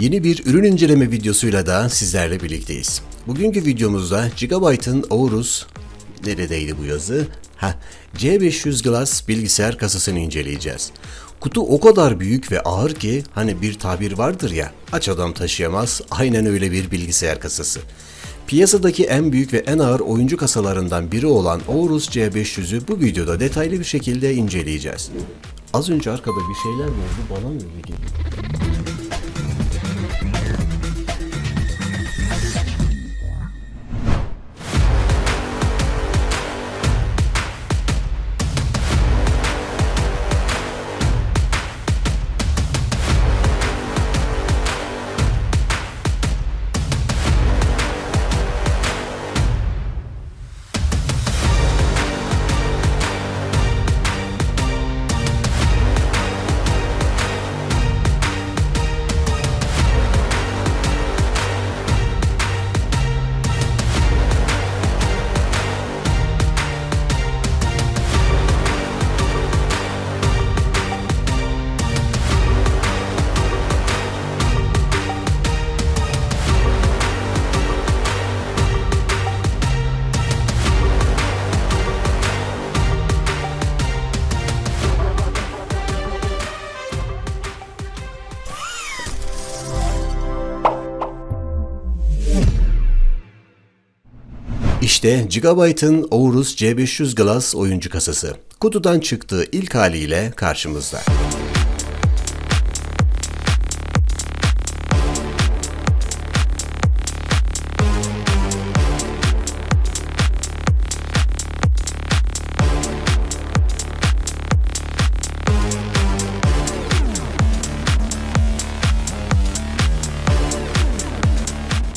Yeni bir ürün inceleme videosuyla da sizlerle birlikteyiz. Bugünkü videomuzda Gigabyte'ın Aorus, neredeydi bu yazı? Ha, C500 Glass bilgisayar kasasını inceleyeceğiz. Kutu o kadar büyük ve ağır ki hani bir tabir vardır ya, aç adam taşıyamaz, aynen öyle bir bilgisayar kasası. Piyasadaki en büyük ve en ağır oyuncu kasalarından biri olan Aorus C500'ü bu videoda detaylı bir şekilde inceleyeceğiz. Az önce arkada bir şeyler oldu bana mı öyle geliyor? İşte Gigabyte'ın Aorus C500 Glass oyuncu kasası. Kutudan çıktığı ilk haliyle karşımızda.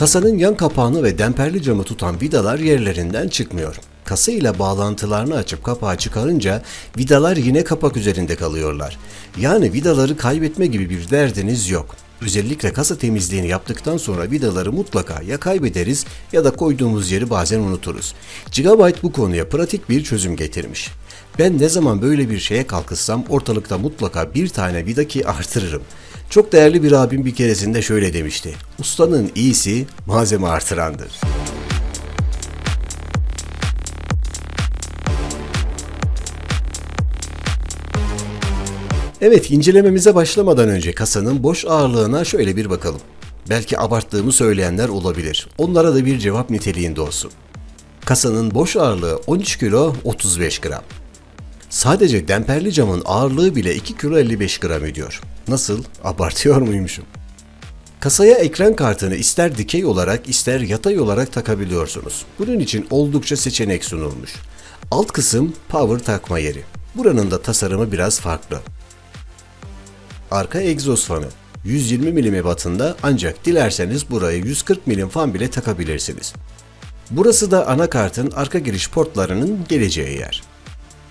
Kasanın yan kapağını ve demperli camı tutan vidalar yerlerinden çıkmıyor. Kasa ile bağlantılarını açıp kapağı çıkarınca vidalar yine kapak üzerinde kalıyorlar. Yani vidaları kaybetme gibi bir derdiniz yok. Özellikle kasa temizliğini yaptıktan sonra vidaları mutlaka ya kaybederiz ya da koyduğumuz yeri bazen unuturuz. Gigabyte bu konuya pratik bir çözüm getirmiş. Ben ne zaman böyle bir şeye kalkışsam ortalıkta mutlaka bir tane vida ki artırırım. Çok değerli bir abim bir keresinde şöyle demişti. Ustanın iyisi malzeme artırandır. Evet incelememize başlamadan önce kasanın boş ağırlığına şöyle bir bakalım. Belki abarttığımı söyleyenler olabilir. Onlara da bir cevap niteliğinde olsun. Kasanın boş ağırlığı 13 kilo 35 gram. Sadece demperli camın ağırlığı bile 2 kilo 55 gram ediyor. Nasıl? Abartıyor muymuşum? Kasaya ekran kartını ister dikey olarak ister yatay olarak takabiliyorsunuz. Bunun için oldukça seçenek sunulmuş. Alt kısım power takma yeri. Buranın da tasarımı biraz farklı. Arka egzoz fanı. 120 mm ebatında ancak dilerseniz buraya 140 mm fan bile takabilirsiniz. Burası da anakartın arka giriş portlarının geleceği yer.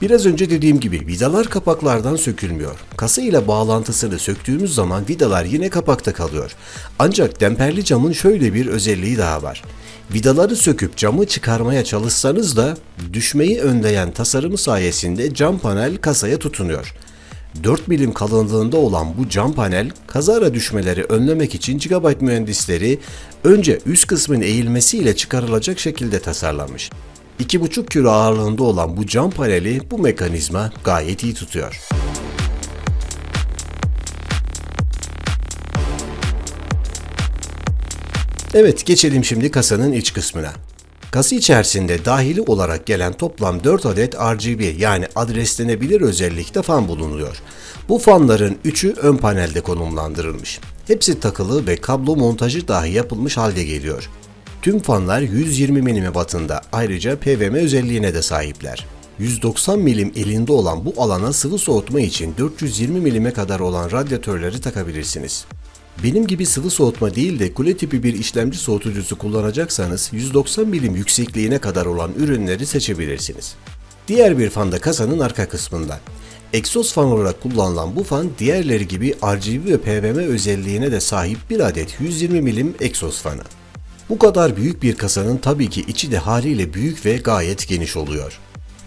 Biraz önce dediğim gibi vidalar kapaklardan sökülmüyor. Kasa ile bağlantısını söktüğümüz zaman vidalar yine kapakta kalıyor. Ancak demperli camın şöyle bir özelliği daha var. Vidaları söküp camı çıkarmaya çalışsanız da düşmeyi önleyen tasarımı sayesinde cam panel kasaya tutunuyor. 4 milim kalınlığında olan bu cam panel kazara düşmeleri önlemek için Gigabyte mühendisleri önce üst kısmın eğilmesiyle çıkarılacak şekilde tasarlanmış. 2,5 kilo ağırlığında olan bu cam paneli bu mekanizma gayet iyi tutuyor. Evet geçelim şimdi kasanın iç kısmına. Kasa içerisinde dahili olarak gelen toplam 4 adet RGB yani adreslenebilir özellikte fan bulunuyor. Bu fanların 3'ü ön panelde konumlandırılmış. Hepsi takılı ve kablo montajı dahi yapılmış halde geliyor. Tüm fanlar 120 mm ebatında ayrıca PWM özelliğine de sahipler. 190 milim elinde olan bu alana sıvı soğutma için 420 milime kadar olan radyatörleri takabilirsiniz. Benim gibi sıvı soğutma değil de kule tipi bir işlemci soğutucusu kullanacaksanız 190 milim yüksekliğine kadar olan ürünleri seçebilirsiniz. Diğer bir fan da kasanın arka kısmında. Egzoz fan olarak kullanılan bu fan diğerleri gibi RGB ve PWM özelliğine de sahip bir adet 120 milim egzoz fanı. Bu kadar büyük bir kasanın tabii ki içi de haliyle büyük ve gayet geniş oluyor.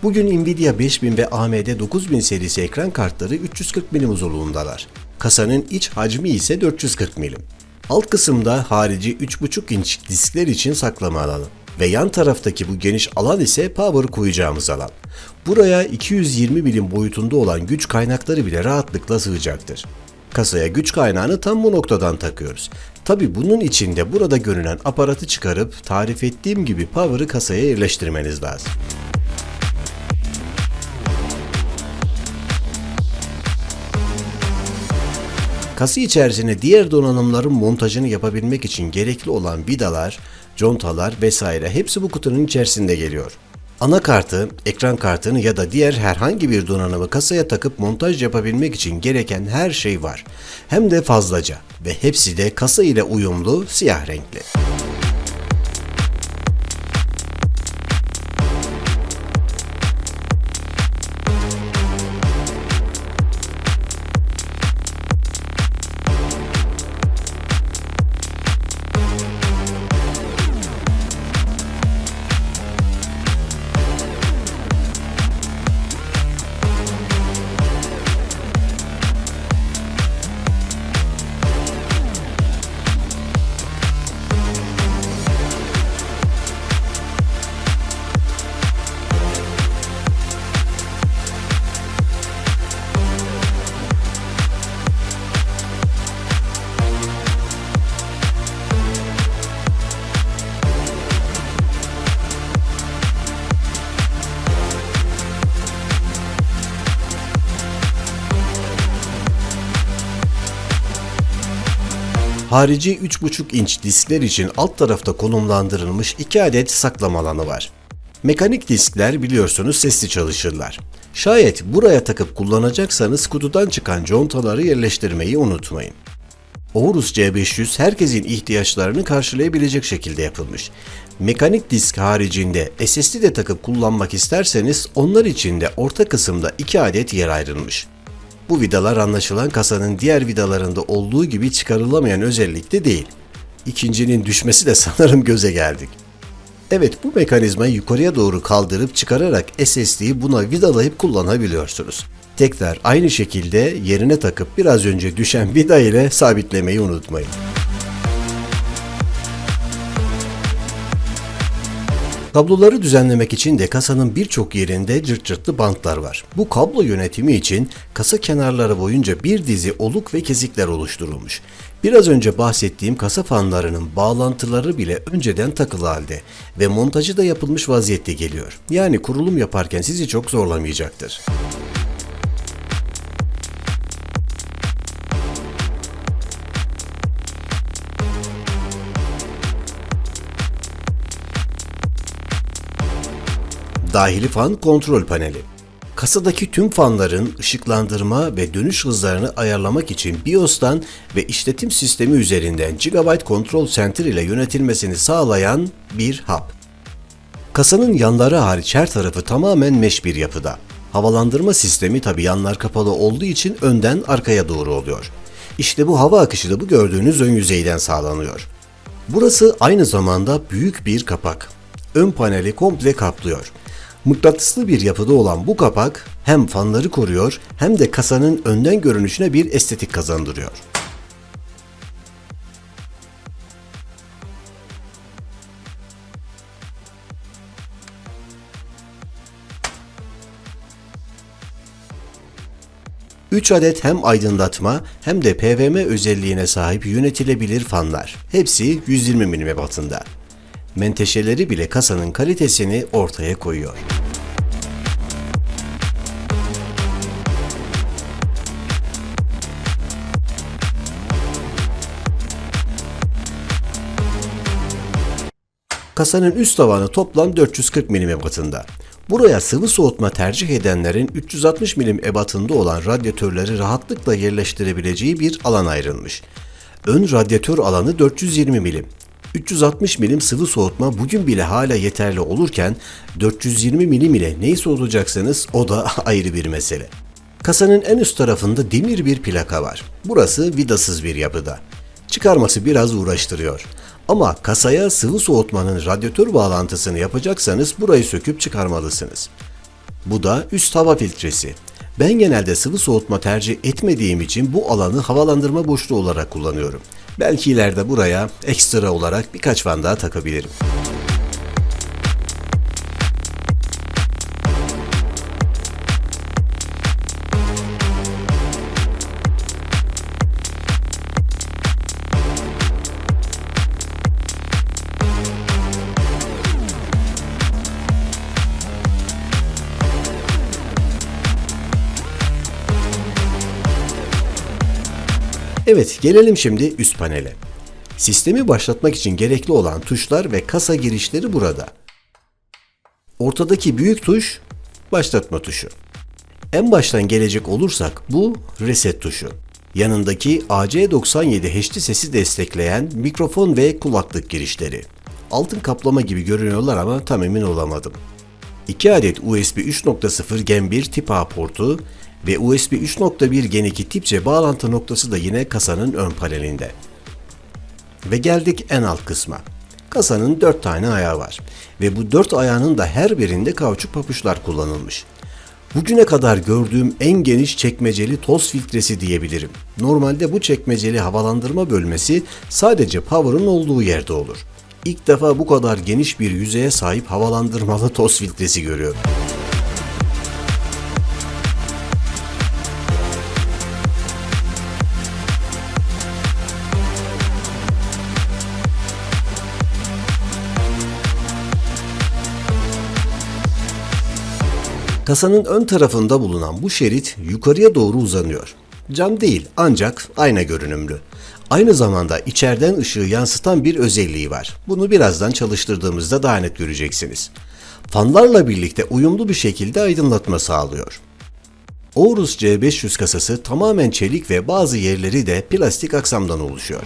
Bugün Nvidia 5000 ve AMD 9000 serisi ekran kartları 340 milim uzunluğundalar. Kasanın iç hacmi ise 440 milim. Alt kısımda harici 3.5 inç diskler için saklama alanı ve yan taraftaki bu geniş alan ise power koyacağımız alan. Buraya 220 milim boyutunda olan güç kaynakları bile rahatlıkla sığacaktır. Kasaya güç kaynağını tam bu noktadan takıyoruz. Tabi bunun için de burada görünen aparatı çıkarıp tarif ettiğim gibi power'ı kasaya yerleştirmeniz lazım. Kası içerisine diğer donanımların montajını yapabilmek için gerekli olan vidalar, contalar vesaire hepsi bu kutunun içerisinde geliyor. Anakartı, ekran kartını ya da diğer herhangi bir donanımı kasaya takıp montaj yapabilmek için gereken her şey var. Hem de fazlaca ve hepsi de kasa ile uyumlu siyah renkli. Harici 3.5 inç diskler için alt tarafta konumlandırılmış 2 adet saklama alanı var. Mekanik diskler biliyorsunuz sesli çalışırlar. Şayet buraya takıp kullanacaksanız kutudan çıkan contaları yerleştirmeyi unutmayın. Aorus C500 herkesin ihtiyaçlarını karşılayabilecek şekilde yapılmış. Mekanik disk haricinde SSD de takıp kullanmak isterseniz onlar için de orta kısımda 2 adet yer ayrılmış. Bu vidalar anlaşılan kasanın diğer vidalarında olduğu gibi çıkarılamayan özellikte değil. İkincinin düşmesi de sanırım göze geldik. Evet bu mekanizmayı yukarıya doğru kaldırıp çıkararak SSD'yi buna vidalayıp kullanabiliyorsunuz. Tekrar aynı şekilde yerine takıp biraz önce düşen vida ile sabitlemeyi unutmayın. Kabloları düzenlemek için de kasanın birçok yerinde cırt cırtlı bantlar var. Bu kablo yönetimi için kasa kenarları boyunca bir dizi oluk ve kezikler oluşturulmuş. Biraz önce bahsettiğim kasa fanlarının bağlantıları bile önceden takılı halde ve montajı da yapılmış vaziyette geliyor. Yani kurulum yaparken sizi çok zorlamayacaktır. Dahili fan kontrol paneli. Kasadaki tüm fanların ışıklandırma ve dönüş hızlarını ayarlamak için BIOS'tan ve işletim sistemi üzerinden Gigabyte Control Center ile yönetilmesini sağlayan bir hub. Kasanın yanları hariç her tarafı tamamen mesh bir yapıda. Havalandırma sistemi tabi yanlar kapalı olduğu için önden arkaya doğru oluyor. İşte bu hava akışı da bu gördüğünüz ön yüzeyden sağlanıyor. Burası aynı zamanda büyük bir kapak. Ön paneli komple kaplıyor. Mıknatıslı bir yapıda olan bu kapak hem fanları koruyor hem de kasanın önden görünüşüne bir estetik kazandırıyor. Üç adet hem aydınlatma hem de PWM özelliğine sahip yönetilebilir fanlar. Hepsi 120 mm batında. Menteşeleri bile kasanın kalitesini ortaya koyuyor. Kasanın üst tavanı toplam 440 mm ebatında. Buraya sıvı soğutma tercih edenlerin 360 mm ebatında olan radyatörleri rahatlıkla yerleştirebileceği bir alan ayrılmış. Ön radyatör alanı 420 mm. 360 milim sıvı soğutma bugün bile hala yeterli olurken 420 milim ile neyi soğutacaksınız o da ayrı bir mesele. Kasanın en üst tarafında demir bir plaka var. Burası vidasız bir yapıda. Çıkarması biraz uğraştırıyor. Ama kasaya sıvı soğutmanın radyatör bağlantısını yapacaksanız burayı söküp çıkarmalısınız. Bu da üst hava filtresi. Ben genelde sıvı soğutma tercih etmediğim için bu alanı havalandırma boşluğu olarak kullanıyorum. Belki ileride buraya ekstra olarak birkaç van daha takabilirim. Evet, gelelim şimdi üst panele. Sistemi başlatmak için gerekli olan tuşlar ve kasa girişleri burada. Ortadaki büyük tuş başlatma tuşu. En baştan gelecek olursak bu reset tuşu. Yanındaki AC97 HD sesi destekleyen mikrofon ve kulaklık girişleri. Altın kaplama gibi görünüyorlar ama tam emin olamadım. 2 adet USB 3.0 Gen 1 tip A portu ve USB 3.1 Gen 2 tip C bağlantı noktası da yine kasanın ön panelinde. Ve geldik en alt kısma. Kasanın 4 tane ayağı var ve bu 4 ayağının da her birinde kauçuk papuçlar kullanılmış. Bugüne kadar gördüğüm en geniş çekmeceli toz filtresi diyebilirim. Normalde bu çekmeceli havalandırma bölmesi sadece power'ın olduğu yerde olur. İlk defa bu kadar geniş bir yüzeye sahip havalandırmalı toz filtresi görüyorum. Kasanın ön tarafında bulunan bu şerit yukarıya doğru uzanıyor. Cam değil ancak ayna görünümlü. Aynı zamanda içeriden ışığı yansıtan bir özelliği var. Bunu birazdan çalıştırdığımızda daha net göreceksiniz. Fanlarla birlikte uyumlu bir şekilde aydınlatma sağlıyor. Aorus C500 kasası tamamen çelik ve bazı yerleri de plastik aksamdan oluşuyor.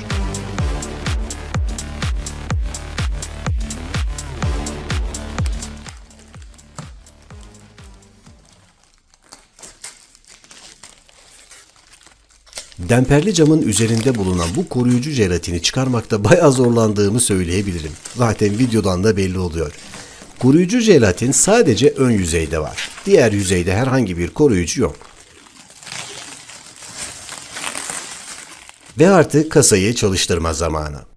Demperli camın üzerinde bulunan bu koruyucu jelatini çıkarmakta bayağı zorlandığımı söyleyebilirim. Zaten videodan da belli oluyor. Koruyucu jelatin sadece ön yüzeyde var. Diğer yüzeyde herhangi bir koruyucu yok. Ve artık kasayı çalıştırma zamanı.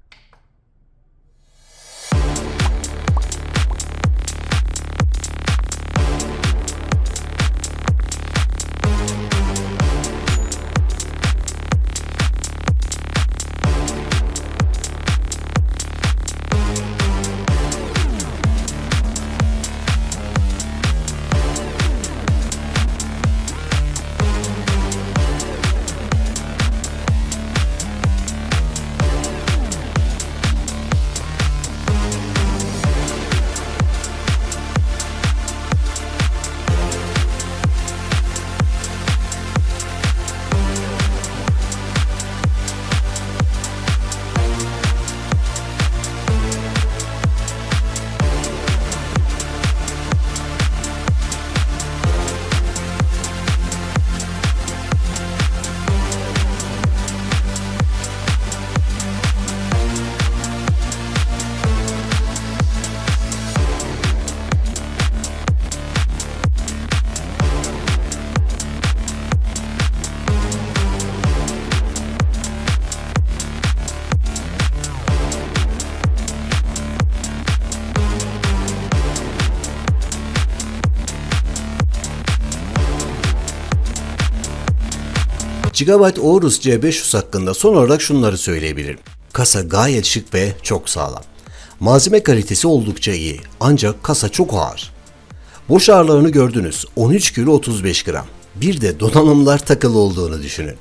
Gigabyte Aorus C500 hakkında son olarak şunları söyleyebilirim. Kasa gayet şık ve çok sağlam. Malzeme kalitesi oldukça iyi ancak kasa çok ağır. Boş ağırlığını gördünüz 13 kilo 35 gram. Bir de donanımlar takılı olduğunu düşünün.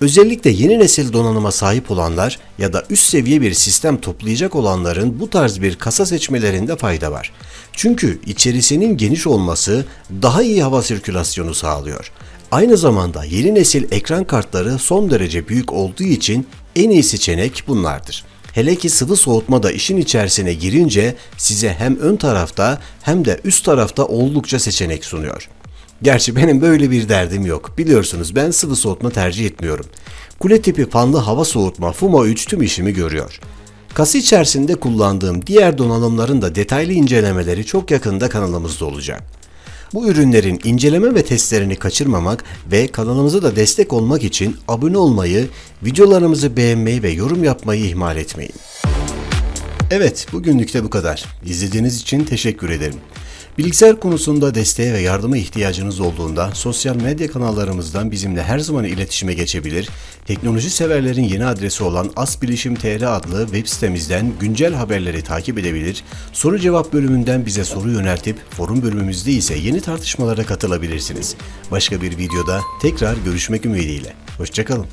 Özellikle yeni nesil donanıma sahip olanlar ya da üst seviye bir sistem toplayacak olanların bu tarz bir kasa seçmelerinde fayda var. Çünkü içerisinin geniş olması daha iyi hava sirkülasyonu sağlıyor. Aynı zamanda yeni nesil ekran kartları son derece büyük olduğu için en iyi seçenek bunlardır. Hele ki sıvı soğutma da işin içerisine girince size hem ön tarafta hem de üst tarafta oldukça seçenek sunuyor. Gerçi benim böyle bir derdim yok. Biliyorsunuz ben sıvı soğutma tercih etmiyorum. Kule tipi fanlı hava soğutma FUMA 3 tüm işimi görüyor. Kasa içerisinde kullandığım diğer donanımların da detaylı incelemeleri çok yakında kanalımızda olacak. Bu ürünlerin inceleme ve testlerini kaçırmamak ve kanalımıza da destek olmak için abone olmayı, videolarımızı beğenmeyi ve yorum yapmayı ihmal etmeyin. Evet, bugünlük de bu kadar. İzlediğiniz için teşekkür ederim. Bilgisayar konusunda desteğe ve yardıma ihtiyacınız olduğunda sosyal medya kanallarımızdan bizimle her zaman iletişime geçebilir, teknoloji severlerin yeni adresi olan asbilişim.tr adlı web sitemizden güncel haberleri takip edebilir, soru cevap bölümünden bize soru yöneltip forum bölümümüzde ise yeni tartışmalara katılabilirsiniz. Başka bir videoda tekrar görüşmek ümidiyle. Hoşçakalın.